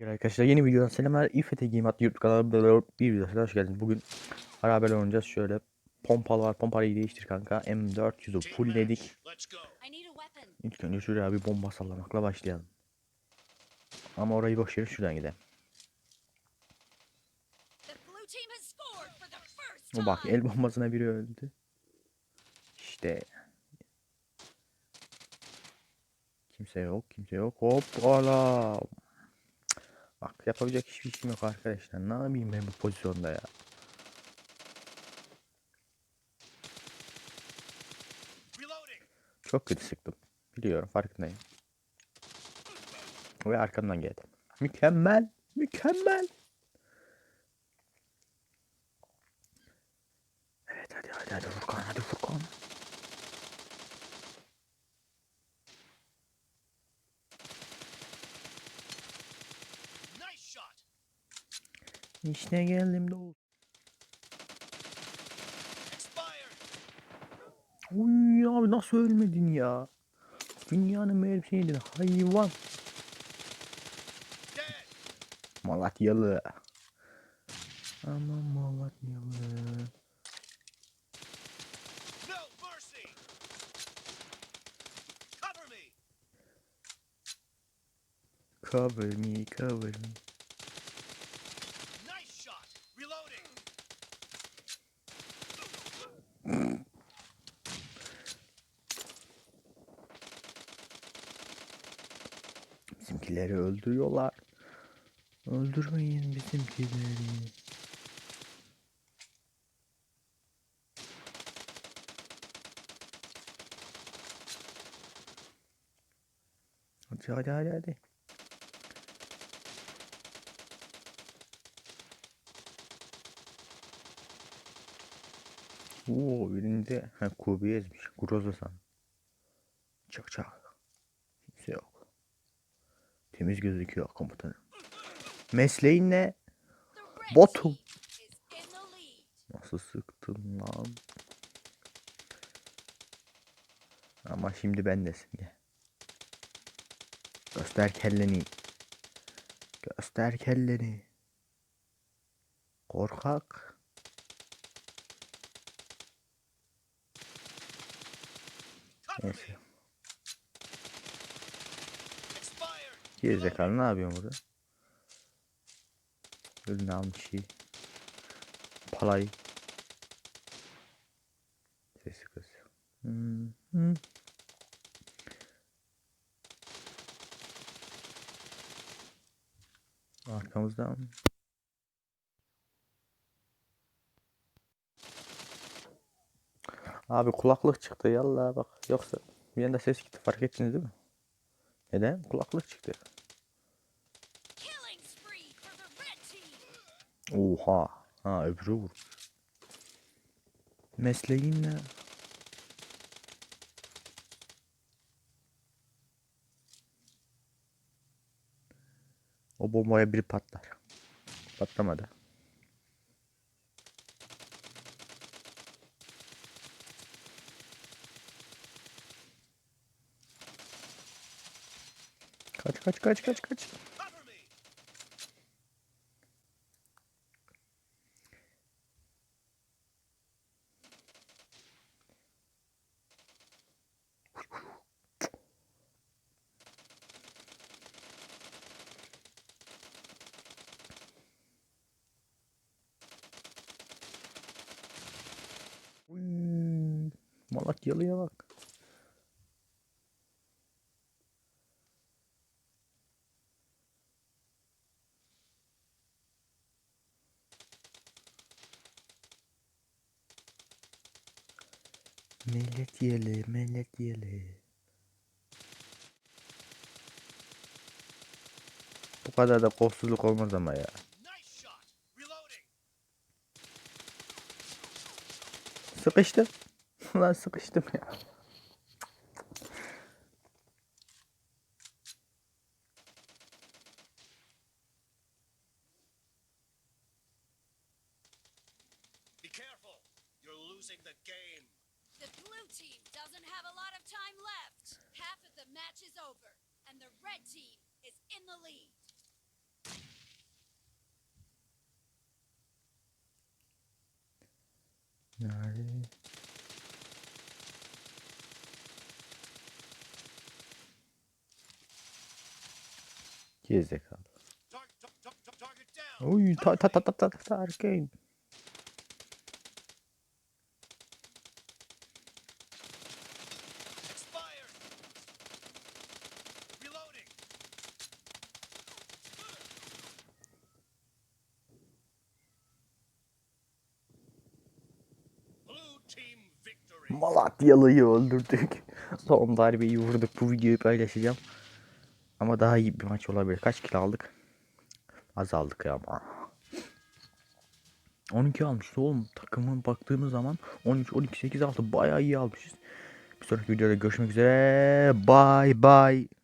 Merhaba Arkadaşlar yeni videodan selamlar. Game adlı YouTube kanalına bir videosuna hoş geldiniz. Bugün beraber oynayacağız. Şöyle pompalı var. Pompalıyı değiştir kanka. M400'ü fullledik. İlk önce şuraya bir bomba sallamakla başlayalım. Ama orayı boş verin şuradan gidelim. O bak el bombasına biri öldü. İşte. Kimse yok, kimse yok. Hop ala. Bak yapabilecek hiçbir işim yok arkadaşlar. Ne yapayım ben bu pozisyonda ya. Çok kötü sıktım. Biliyorum farkındayım. Ve arkamdan geldi. Mükemmel. Mükemmel. Evet hadi hadi hadi Furkan hadi Furkan. İşte geldim de oldu. Uy abi nasıl ölmedin ya? Dünyanın meğer bir şeydin hayvan. Malatyalı. Aman Malatyalı. Cover me. Cover me cover me. Nice shot. Reloading. Bizimkileri öldürüyorlar. Öldürmeyin bizimkileri. Hadi hadi hadi hadi. Oo birinde ha Kubi ezmiş. Groza san. Çak çak. Temiz gözüküyor komutanım. Mesleğin ne? Botum. Nasıl sıktın lan? Ama şimdi bendesin gel. Göster kelleni. Göster kelleni. Korkak. Neyse. me. Expired. Gerizekalı ne yapıyorsun burada? Ürünü almış şey. Palayı. Sesi kız. Hmm, hmm. Arkamızdan. Abi kulaklık çıktı yallah bak. Yoksa bir anda ses gitti fark ettiniz değil mi? Neden? Kulaklık çıktı. Oha. Ha öbürü vur. Mesleğin ne? O bombaya biri patlar. Patlamadı. Kaç kaç kaç kaç kaç. Cover me. Uy, Malatyalı'ya bak. Millet yeli, millet yeli. Bu kadar da kolsuzluk olmaz ama ya. Sıkıştım. Lan sıkıştım ya. Be careful. You're losing the game. The blue team doesn't have a lot of time left. Half of the match is over, and the red team is in the lead. Nari. Gerizekalı. Oy ta ta ta ta ta ta erkeğin. Malatyalı'yı öldürdük. Son darbeyi vurduk. Bu videoyu paylaşacağım. Ama daha iyi bir maç olabilir. Kaç kilo aldık? Az aldık ya ama. 12 almışız oğlum. Takımın baktığımız zaman 13, 12, 8, 6 bayağı iyi almışız. Bir sonraki videoda görüşmek üzere. Bye bye.